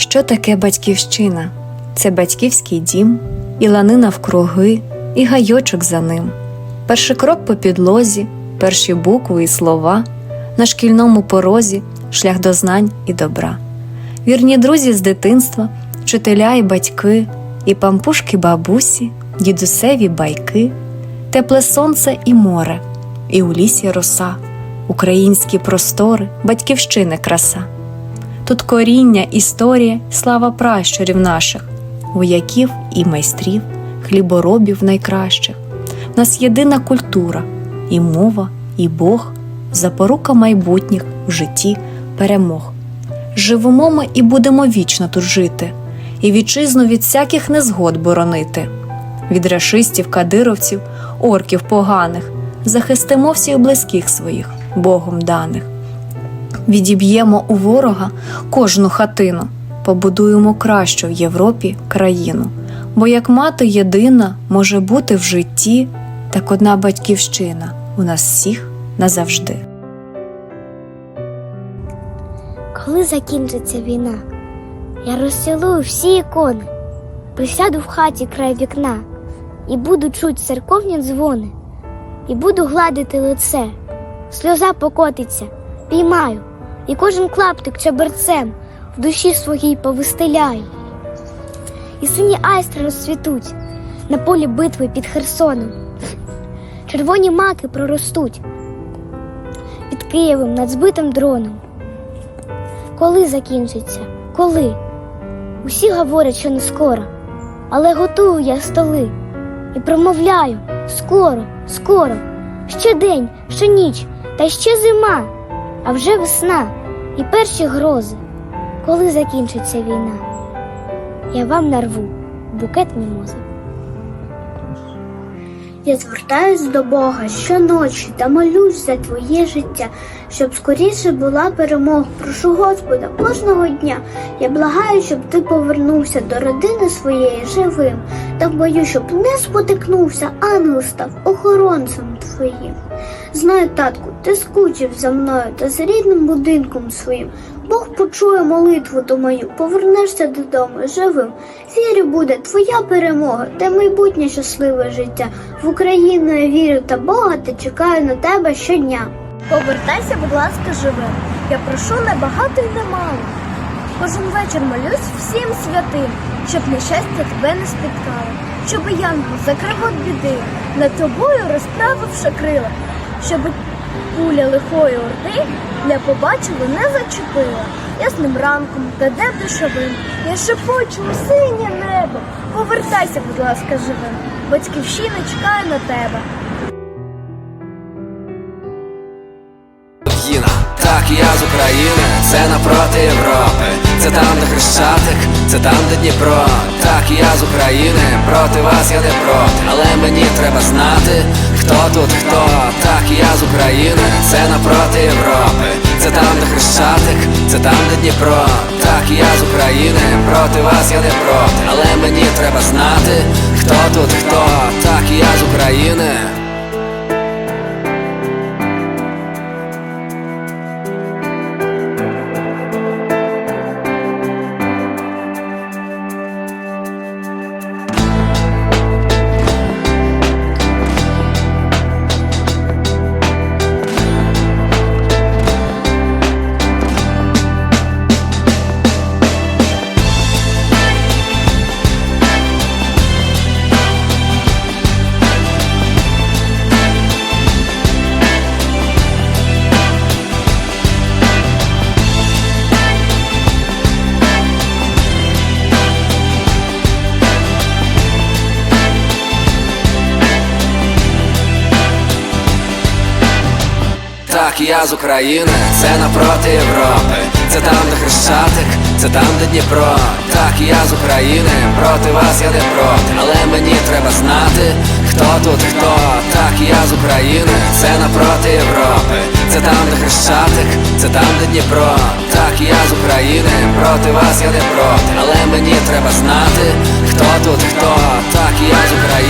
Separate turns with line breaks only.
Що таке батьківщина? Це батьківський дім, і ланина вкруги, і гайочок за ним. Перший крок по підлозі, перші букви і слова, на шкільному порозі, шлях до знань і добра. Вірні друзі з дитинства, вчителя і батьки, і пампушки бабусі, дідусеві байки, тепле сонце і море, і у лісі роса, українські простори, батьківщини краса. Тут коріння, історія, слава пращурів наших, вояків і майстрів, хліборобів найкращих. В нас єдина культура, і мова, і Бог, запорука майбутніх в житті перемог. Живемо ми і будемо вічно тут жити, і вітчизну від всяких незгод боронити. Від рашистів, кадировців, орків поганих, захистимо всіх близьких своїх, Богом даних відіб'ємо у ворога кожну хатину, побудуємо кращу в Європі країну. Бо як мати єдина може бути в житті, так одна батьківщина у нас всіх назавжди.
Коли закінчиться війна, я розцілую всі ікони, присяду в хаті край вікна і буду чуть церковні дзвони, і буду гладити лице, сльоза покотиться, піймаю, і кожен клаптик чаберцем в душі своїй повистеляю. І сині айстри розцвітуть на полі битви під Херсоном. Червоні маки проростуть під Києвом над збитим дроном. Коли закінчиться? Коли? Усі говорять, що не скоро, але готую я столи і промовляю скоро, скоро, ще день, ще ніч, та ще зима, а вже весна і перші грози. Коли закінчиться війна? Я вам нарву букет мімози.
Я звертаюсь до Бога щоночі та молюсь за твоє життя, щоб скоріше була перемога. Прошу Господа кожного дня. Я благаю, щоб ти повернувся до родини своєї живим, та бою, щоб не спотикнувся, ангел став охоронцем твоїм. Знаю, татку, ти скучив за мною та за рідним будинком своїм. Бог почує молитву ту мою, повернешся додому живим. Вірю, буде твоя перемога та майбутнє щасливе життя. В Україну я вірю та Бога та чекаю на тебе щодня.
Повертайся, будь ласка, живим. Я прошу не багато й не. Кожен вечір молюсь всім святим, щоб нещастя тебе не спіткало, щоб янгол закрив від біди, над тобою розправивши крила, щоб куля лихої орди не побачила, не зачепила. Ясним ранком та де душовим я шепочу у синє небо. Повертайся, будь ласка, живим. Батьківщина чекає на тебе.
Так я з України, це напроти Європи, це там, де Хрещатик, це там, де Дніпро, так я з України, проти вас я не проти, але мені треба знати, хто тут хто, так я з України, це напроти Європи, це там, де Хрещатик, це там, де Дніпро, так я з України, проти вас я не проти, але мені треба знати, хто тут хто, так я з України. Так, я з України, це напроти Європи, це там, де Хрещатик, це там, де Дніпро. Так, я з України, проти вас я не проти, але мені треба знати, хто тут хто. Так, я з України, це напроти Європи, це там, де Хрещатик, це там, де Дніпро. Так, я з України, проти вас я не проти, але мені треба знати, хто тут хто. Так, я з України.